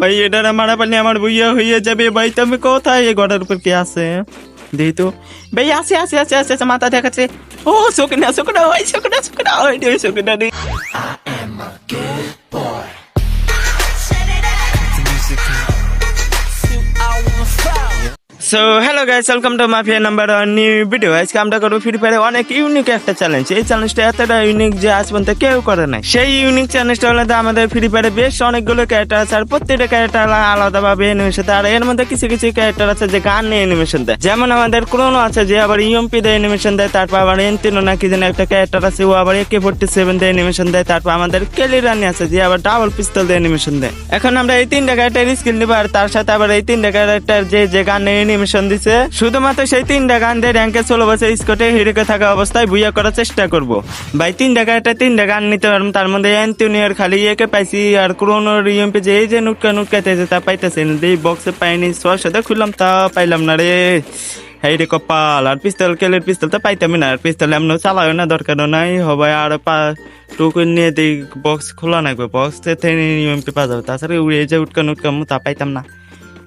ভাই এটা মারা পারলে আমার বইয়া হইয়া যাবে। ভাই তুমি কোথায়? এই গড়ার উপর কে আছে? দেই তো। ভাই আসে আসে আসে আসে আসে, মাথা দেখাচ্ছে ও শুকনা শুকনা ওই শুকনা শুকনা ওই শুকনা রে so hello guys welcome to mafia number one new video আজকে আমরা করব ফ্রি ফায়ারে অনেক ইউনিক একটা চ্যালেঞ্জ এই চ্যালেঞ্জটা এতটা ইউনিক যে আজ পর্যন্ত কেউ করে নাই। সেই ইউনিক চ্যালেঞ্জটা হলো আমাদের ফ্রি ফায়ারে বেশ অনেকগুলো ক্যারেক্টার আছে, আর প্রত্যেকটা ক্যারেক্টার আলাদাভাবে এনিমেশন আর এর মধ্যে কিছু কিছু ক্যারেক্টার আছে যে গান নিয়ে অ্যানিমেশন দেয়। যেমন আমাদের ক্রোনো আছে, যে আবার ইউএমপি দিয়ে অ্যানিমেশন দেয়, তারপর আবার এনতিনো না কি যেন একটা ক্যারেক্টার আছে, ও আবার একে ফোর্টি সেভেন দিয়ে অ্যানিমেশন দেয়, তারপর আমাদের কেলি রানি আছে, যে আবার ডাবল পিস্তল দিয়ে এনিমেশন দেয়। এখন আমরা এই তিনটা ক্যারেক্টার স্কিল নিবো, আর তার সাথে আবার এই তিনটা ক্যারেক্টার যে যে গান অ্যানিমেশন দিছে। শুধুমাত্র সেই তিনটা গান দিয়ে র্যাঙ্কে ষোলো বছর স্কটে হিরেকে থাকা অবস্থায় বুইয়া করার চেষ্টা করব। ভাই, তিনটা ক্যারেক্টার তিনটা গান নিতে পারব। তার মধ্যে অ্যান্টনিয়ার খালি একে পাইছি আর ক্রোনোর ইএমপি যে এই যে নুটকা নুটকাইতেছে তা পাইতেছে। না এই বক্সে পাইনি ছয় সাথে খুললাম, তা পাইলাম না রে। হেই রে কপাল, আর পিস্তল, কেলের পিস্তল তো পাইতামই না। আর পিস্তল এমন চালাও না, দরকারও নাই। হবে আর পা টোকেন নিয়ে দিই বক্স খোলা নাকবে। বক্স থেকে ইএমপি পাওয়া যাবে। তাছাড়া উড়ে যে উটকা নুটকা তা পাইতাম না।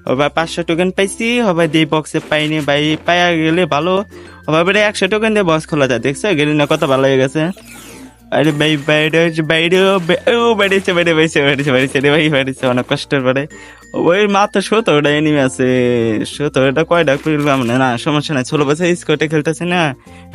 হবে পাঁচশো টোকেন পাইছি হবে দিয়ে বক্সে পাইনি, ভাই, পাইয়া গেলে ভালো। হবার একশো টোকেন দিয়ে বক্স খোলা যায়, দেখছ? গেলি না কত ভালো হয়ে গেছে। আরে ভাই বাইরে বাইরে ও বেড়েছে বেড়ে বেড়েছে বেড়েছে বেড়েছে রে ভাই বেড়েছে অনেক কষ্টের পরে ওই মাত্র সতেরোটা এনিমি আছে সতেরোটা কয়টা করলাম না না সমস্যা নাই ষোলো বছর স্কোয়াডে খেলতেছে না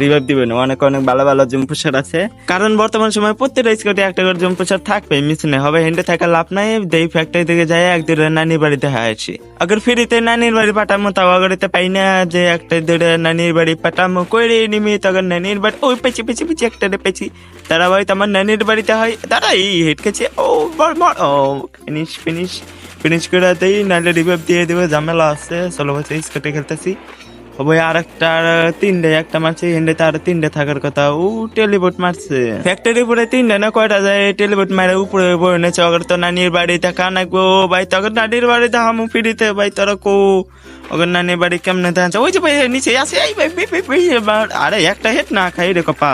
রিভাইভ না অনেক অনেক ভালো ভালো জম্পুসার আছে কারণ বর্তমান সময় প্রত্যেকটা স্কোয়াডে একটা করে জম্পুসার থাকবে মিস নেই হবে হেন্ডে থাকা লাভ নাই দেই ফ্যাক্টরি থেকে যাই একদিন নানির বাড়িতে হায়াছি আগের ফ্রিতে নানির বাড়ি পাঠামো তাও আগরিতে পাই না যে একটা দূরে নানির বাড়ি পাঠামো কইরে নিমি তখন নানির বাড়ি ওই পেছি পেছি পেছি একটা রে পেছি তারা ভাই আমার নানির বাড়িতে হয় দাদা এই হেড খেছে ও ফিনিশ ফিনিশ ফিনিশ করে দেই নাহলে রিভাইভ দিয়ে দেবে ঝামেলা আছে ষোলো বছর স্কেটে খেলতেছি ওই আর একটা তিনটে একটা মারছে হেন্ডে তার তিনটে থাকার কথা ও টেলিবোট মারছে ফ্যাক্টরি উপরে তিনটে না কয়টা যায় টেলিবোট মারে উপরে বই নেছে অগর তো নানির বাড়িতে কানাকবো ভাই তখন নানির বাড়িতে হামু ফিরিতে ভাই তোরা কো অগর নানির বাড়ি কেমনে দাঁড়াচ্ছে ওই যে ভাই নিচে আসে এই ভাই আরে একটা হেট না খাই রে কপা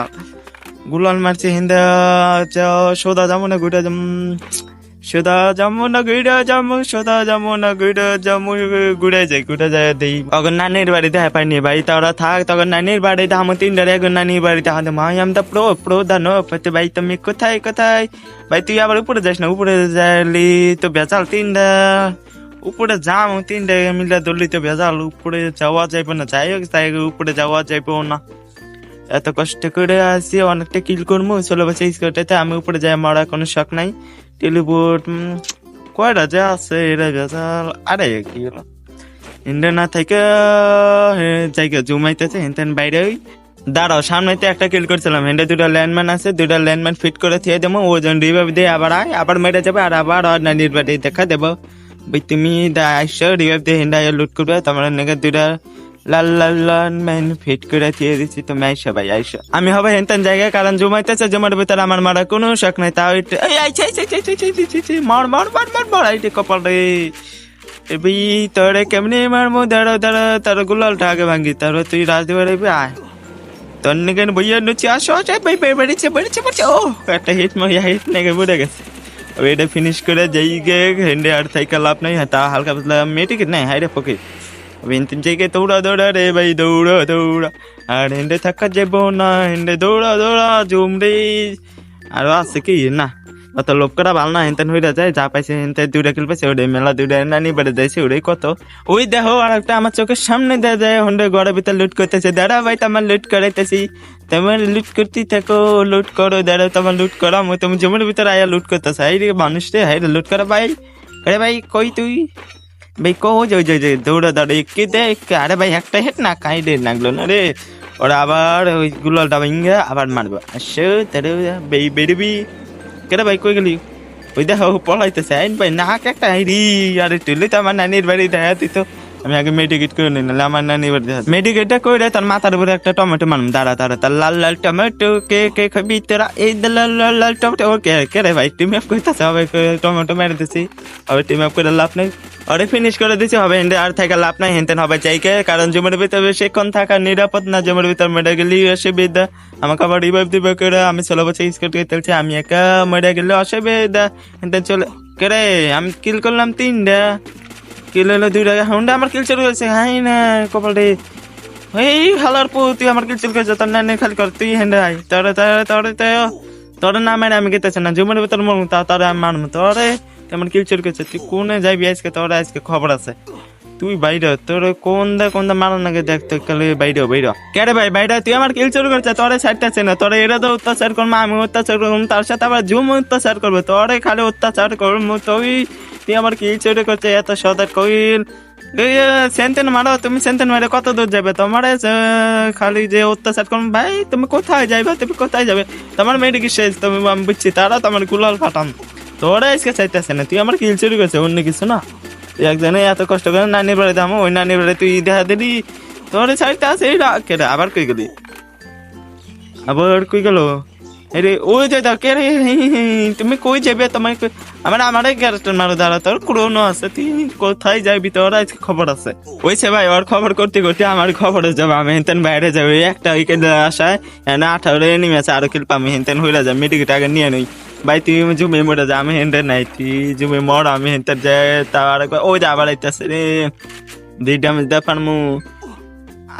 গুলাল মারছে, হিন্দা সোদা যাব না গুড়া যাম সোদা যাব না গুড়া যাব সোদা যাব না গুড়া যাব গুড়ে যাই গুড়ে যায় দেই। তখন নানির বাড়িতে হ্যাঁ পাইনি ভাই, তোরা থাক, তখন নানির বাড়িতে আমার তিনটা রে নানির বাড়িতে হাতে মা, আম দা প্রো প্রো দা নো পতে ভাই তুমি কোথায় কোথায়? ভাই, তুই আবার উপরে যাস না, উপরে যাইলি তো বেচাল তিনটা। উপরে যাম তিনটা, মিলে ধরলি তো ভেজাল, উপরে যাওয়া যাইবে না, যাই হোক তাই উপরে যাওয়া যাইবে না। এত কষ্ট করে আসি, অনেকটা কিল করব ষোলো বছর স্কোরটাতে আমি উপরে যাই মারা কোনো শখ নাই। টেলিবোর্ড কয়টা যে আছে, এরা ভেজাল আরে কি হলো? ইন্ডিয়া না থেকে জায়গা জুমাইতেছে হেনতেন বাইরে ওই। দাঁড়াও সামনেতে একটা কিল করছিলাম হেন্ডে দুটো ল্যান্ডম্যান আছে, দুটো ল্যান্ডম্যান ফিট করে থিয়ে দেবো ওজন রিভাইভ দিয়ে আবার আয়, আবার মেরে যাবে, আর আবার নানির বাড়ি দেখা দেবো। তুমি আইসো রিভাইভ দিয়ে হেন্ডা লুট করবে, তোমার নেগে দুটা লাল লাল লাল ম্যান, ফিট করে দিয়ে দিচ্ছি তুমি আইসো ভাই আইসো। আমি হবে হেনতেন জায়গায়, কারণ জমাইতেছে, জমার ভিতরে আমার মারা কোনো শখ নাই, তাও একটু এই আইছে আইছে মার মার মার মার মার, আইটে কপাল রে। এবি তোরে কেমনি মারমো দাঁড়ো দাঁড়ো তার গুলালটা আগে ভাঙ্গি তারপর তুই রাজদেবার আয়। তোর নিকেন বইয়া নুচি, আসো আসো ভাই ভাই বেড়েছে বেড়েছে বেড়েছে, ও, একটা হিট মারিয়া হিট নেগে বুড়ে গেছে। এটা ফিনিশ করে যাই গে হেন্ডে আর থাইকা লাভ নাই হ্যাঁ তা হালকা পাতলা মেয়েটিকে নাই হাই রে পকে বিন্তিম দৌড়া দৌড়া রে ভাই দৌড়া দৌড়া আর হেন্ডে থাকা যাব না হেন্ডে দৌড়া দৌড়া জুম রে আর আছে কি না অত লোভ করা ভালো না হেনতেন হইরা যায় যা পাইছে হেনতে দুইটা কিল পাইছে ওটাই মেলা দুইটা নানি বেড়ে যাইছে ওটাই কত ওই দেখো আর একটা আমার চোখের সামনে দেয় যায় হন্ডে ঘরের ভিতর লুট করতেছে দাঁড়া ভাই তোমার লুট করাইতেছি তোমার লুট করতেই থাকো লুট করো দাঁড়া তোমার লুট করা আমি তুমি জমির ভিতরে আয়া লুট করতেছে হাই রে মানুষ রে হাই রে লুট করা ভাই আরে ভাই কই তুই ভাই কো ওই যে যাই দৌড়া দৌড়া একে দেখ আরে ভাই একটা হেট না কাই রে লাগল না রে ওরা আবার ওই গুলালটা ভেঙে আবার মারবো আসো তারে বেই বেরবি কেটে ভাই কই গেলি ওই দেখো পলাইতেছে আইন ভাই নাক একটা আইরি আরে তুই তো আমার নানির বাড়ি দেখা তুই তো আমি আগে মেডিকেট করে নিই, নাহলে আমার নানির বাড়ি দেখা মেডিকেটটা করে তার মাথার উপরে একটা টমেটো মারুম, দাঁড়া দাঁড়া, তার লাল লাল টমেটো কে কে খাবি তোরা এই লাল লাল লাল টমেটো ও কে কে রে ভাই টিম আপ করতেছে হবে টমেটো মেরে দিছি। হবে টিম আপ করে লাভ নেই। আরে ফিনিশ করে দিছি, হবে হেন্ডে আর থাকা লাভ নাই, হেনতেন হবে চাইকে, কারণ জমির ভিতরে বেশিক্ষণ থাকা নিরাপদ না, জমির ভিতর মেরে গেলে অসুবিধা। আমাকে আবার রিভাইভ দিবে করে আমি ষোলো বছর স্কুল থেকে চলছি আমি একা মরে গেলে অসুবিধা। হেনতেন চলে কে রে, আমি কিল করলাম তিনটা। কিল হলো দুইটা হুন্ডা আমার কিল চলে গেছে হাই না কপাল রে এই হালার পু, তুই আমার কিল চলে গেছে তোর নানি খালি কর, তুই হ্যান্ডে হাই তোরে তোরে তোরে তোরে না মেরে আমি গেতেছে না। জুমের ভিতর মরমু, তা তোরে আমি মারমু। তোরে তুই আমার কিল চলে গেছে তুই কোনে যাইবি আজকে? তোর আজকে খবর আছে। তুই বাইরে তোর কোন দা কোন দা মারার নাকি দেখ, তো কালে বাইরে বাইরে কেরে ভাই, বাইরে তুই আমার কিল চুরি করছে, তোরে সাইডটা চেনে তোরে এটা তো অত্যাচার করব আমি অত্যাচার করব তার সাথে আবার জুম অত্যাচার করবে। তোরে খালি অত্যাচার করব তুই তুই আমার কিল চুরি করছে? এত সদা কইল। সেন্টেন মারো, তুমি সেন্টেন মারে কত দূর যাবে? তোমার খালি যে অত্যাচার করব ভাই, তুমি কোথায় যাইবে? তুমি কোথায় যাবে? তোমার মেডিকেল শেষ? তুমি, আমি বুঝছি, তারা তোমার গুলাল ফাটাম তোরা আজকে চাইতেছে না, তুই আমার কিল চুরি করছে, অন্য কিছু না? একজনে এত কষ্ট করে নানির বাড়ি দাম ওই নানির বাড়ি তুই দেখা দিলি। তোর সাইডটা আছে এই আবার কই গেলি? আবার কই গেল? আরে ওই যে কে রে, তুমি কই যাবে? তোমায় কই- আমার আমার গ্যারেস্টার মারো, দাঁড়া, তোর ক্রোনো আছে, তুই কোথায় যাবি? তোর আজকে খবর আছে। ওইছে ভাই, ওর খবর করতে করতে আমার খবরে যাবে, আমি হেনতেন বাইরে যাবে। একটা উইকেন্ড আসায়, এনে আঠারো এনিমি আছে, আরও কিল পামি হেনতেন হইলা যাবে মেডিকেট আগে নিয়ে নই। ভাই, তুই জুমে মরে যা, আমি হেনতেন নাই, তুই জুমে মর, আমি হেনতেন যাই তার একবার ওই যে আবার আইতাছে রে। দুইটা আমি দেখান মু।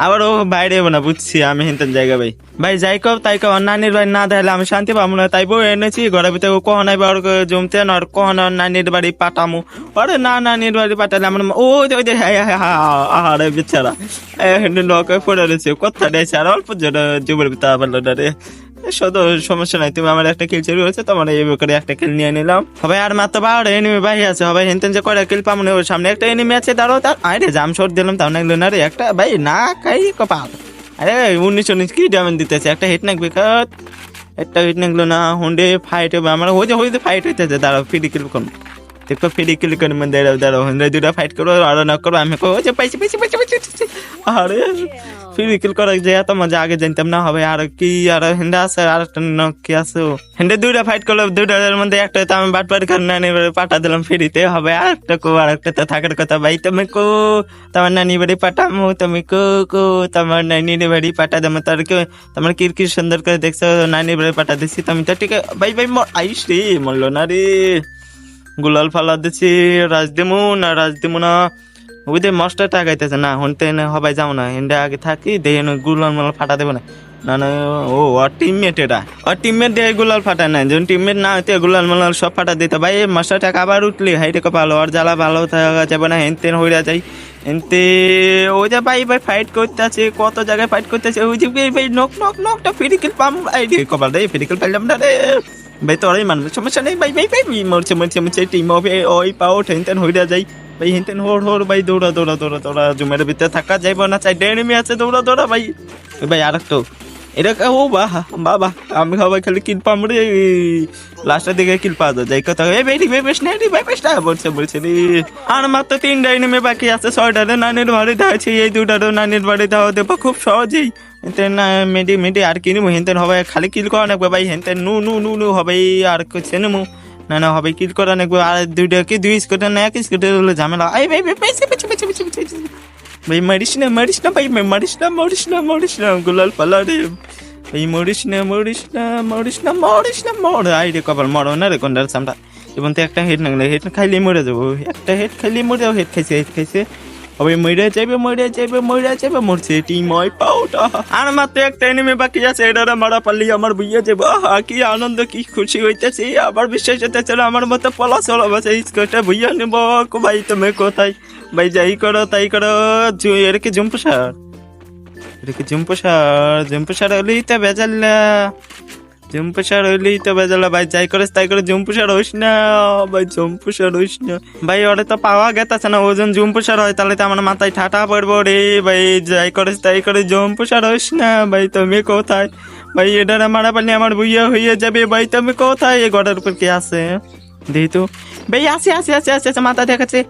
আবার ও বাইরে না, বুঝছি, আমি হিনতেন জায়গা ভাই। ভাই, যাই কব তাই কব নানির বাড়ি না দেখলে আমি শান্তি পাবো না, তাই বউ এনেছি, ঘরের ভিতরে কহ নাই ওর জমতে না আর কখন নানির বাড়ি পাঠামু। আরে না নানির বাড়ি পাঠালে আমার ও ওই যে হ্যাঁ হ্যাঁ হ্যাঁ আরে বেচারা নৌকা পড়ে রয়েছে কথা দিয়েছে আর অল্প জন্য জীবনের ভিতরে আবার রে সমস্যা নাই, তুমি আমার একটা কিল চুরি হয়েছে, তোমার এই করে একটা কিল নিয়ে নিলাম। হবে আর মাত্র বারো এনিমি বাইরে আছে, হবে হেনতেন যে করে কিল পামনে ওর সামনে একটা এনিমি আছে দাঁড়ো তার। আরে, জাম শট দিলাম, তাও নাগলো না রে একটা। ভাই, না খাই, কপাল। আরে, উনিশ উনিশ কি ড্যামেজ দিতেছে? একটা হিট নাকবে কাত একটা হিট নাকলো না, হুন্ডে ফাইট হবে, আমার হয়ে হয়ে ফাইট হইতেছে, দাঁড়াও ফ্রি কিল কোন দেখো ফ্রি কিল করে মানে দাঁড়াও দাঁড়াও হুন্ডে দুটা ফাইট করো আর না করো আমি কো যে পাইছি পাইছি পাইছি পাইছি পাইছি। আরে ফ্রি কিল করা যে এত মজা আগে জানতাম না হবে আর কি আর হেন্ডে আছে আর ন- কি আছে? হেন্ডে দুইটা ফাইট করল দুইটার মধ্যে একটা তো আমি বাট বাট করে নানি বাড়ি পাঠা দিলাম ফ্রিতে হবে আর একটা কো আর একটা তো থাকার কথা ভাই তুমি কো তোমার নানি বাড়ি পাঠামো তুমি কো কো তোমার নানির বাড়ি পাঠা দেবো তার কি তোমার কি কি সুন্দর করে দেখছ নানির বাড়ি পাঠা দিছি তুমি তো ঠিক ভাই ভাই আইস রে মরলো না রে গুলাল ফালা দিছি রাজ দিমু না রাজ দিমু না ওই যে মাস্টার টাকাইতেছে না হনতে না হবাই যাও না হেন্ডে আগে থাকি না গুলাল মাল ফাটা দেবো না না না ও আর টিমমেট এটা আর টিমমেট দিয়ে গুলাল ফাটায় না যখন টিমমেট না হইতে গুলাল মালাল সব ফাটা দিতে ভাই মাস্টার টাকা আবার উঠলি হাইটে কপালো আর জ্বালা ভালো থাকা যাবে না হেনতেন হইরা যাই এনতে ওই যে ভাই ভাই ফাইট করতেছে কত জায়গায় ফাইট করতেছে ওই যে ভাই নক নক নকটা ফিরিকেল পাম আই রে কপাল রে ফিরিকেল পাইলাম না রে ভাই তোরাই মানবে সমস্যা নেই ভাই ভাই ভাই ভাই, মরছে মরছে মরছে টিম হবে ওই পাও হেনতেন হইরা যাই ভাই হেনতেন হোর হোর ভাই দৌড়া দৌড়া দৌড়া দৌড়া জুমের ভিতরে থাকা যাইব না চাই ডেনিমি আছে দৌড়া দৌড়া ভাই ভাই আর একটা এটা ও বাহ বাবা আমি সবাই খালি কিল পাম রে লাস্টের দিকে কিল পাওয়া যাই কথা এই বেটি ভাই বেশ নেই ভাই বেশ না বলছে বলছে রে আর মাত্র তিনটা এনিমে বাকি আছে ছয়টারে নানির বাড়ি আছে এই দুটারও নানির বাড়ি দেওয়া খুব সহজেই হেনতেন মেডি মেডি আর কিনবো হেনতেন হবে খালি কিল করা নাকবে ভাই হেনতেন নু নু নু নু হবে আর নেব না না হবে কিল করা নাকবে আর দুইটা কি দুই স্কুটার না এক স্কুটার হলে ঝামেলা আই ভাই ভাই পেছে পেছে পেছে পেছে পেছে ভাই মারিস না মারিস না ভাই মারিস না মারিস না মারিস না গুলাল পালা ভাই মরিস না মরিস না মরিস না মরিস না মর আই কপাল মরো না রে সামটা এবং তো একটা হেড হেড খাইলে মরে যাব একটা হেড খাইলে মরে যাব হেড খাইছে হেড খাইছে হবে মরে যাবে মরে যাবে মরে যাবে মরছে টিম ওই পাউটা আর মাত্র একটা এনিমে বাকি আছে এটা মারা পারলি আমার বুঝিয়ে যাব কি আনন্দ, কি খুশি হইতেছে। আবার বিশ্বাস হইতেছে আমার মতো পলা চলো বাসে বুঝিয়ে নেব। ভাই, তুমি কোথায়? ভাই, যাই করো, তাই করো। এর কি জুম্পু সার এটা কি জুম্পু সার জুম্পু সার হলেই বেজাল্লা জম্পু সার হইলেই তো বেজালা, ভাই, যাই করিস তাই করে জম্পু সার হইস না, ভাই, জম্পু সার হইস না। ভাই, ওরে তো পাওয়া গেতাছে না, ওজন জম্পু সার হয়, তাহলে তো আমার মাথায় ঠাটা পড়ব রে, ভাই, যাই করিস তাই করে জম্পু সার হইস না, ভাই, তুমি কোথায়? ভাই এটারে মারা পারলে আমার বুইয়া হইয়া যাবে, ভাই, তুমি কোথায়? এই গড়ের উপর কি আছে? দেই তো। ভাই, আসে আসে আসে আসে আসে, মাথা দেখাচ্ছে।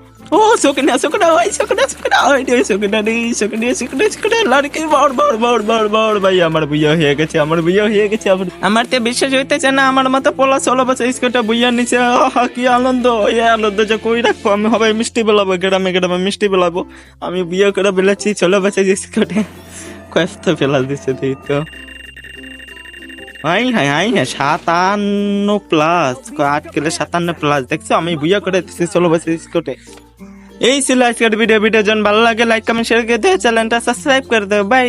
সুকনা সুকনা ওই সুকনা সুকনা ওই রে সুকনা রে সুকনা সুকনা সুকনা লড়কি, বড় বড় বড় বড় বড়, ভাই, আমার বুইয়া হয়ে গেছে, আমার বুইয়া হয়ে গেছে, আমার তো বিশ্বাস হইতেছে না, আমার মতো পোলা ষোলো বছর স্কুলটা বুইয়া নিছে কি আনন্দ, এই আনন্দ যে কই রাখব, আমি হবে মিষ্টি বেলাবো, গ্রামে গ্রামে মিষ্টি বেলাবো, আমি বিয়ে করে বেলাচ্ছি ষোলো বছর স্কুলে কষ্ট ফেলা দিচ্ছে তুই তো। আই হ্যাঁ আই হ্যাঁ সাতান্ন প্লাস আট কিলো সাতান্ন প্লাস দেখছ, আমি বুঝা করে দিচ্ছি চলো বসে স্কুটে এই ছিল আজকের ভিডিও ভিডিও জন ভালো লাগে লাইক কমেন্ট শেয়ার করে দেয় চ্যানেলটা সাবস্ক্রাইব করে দেবো বাই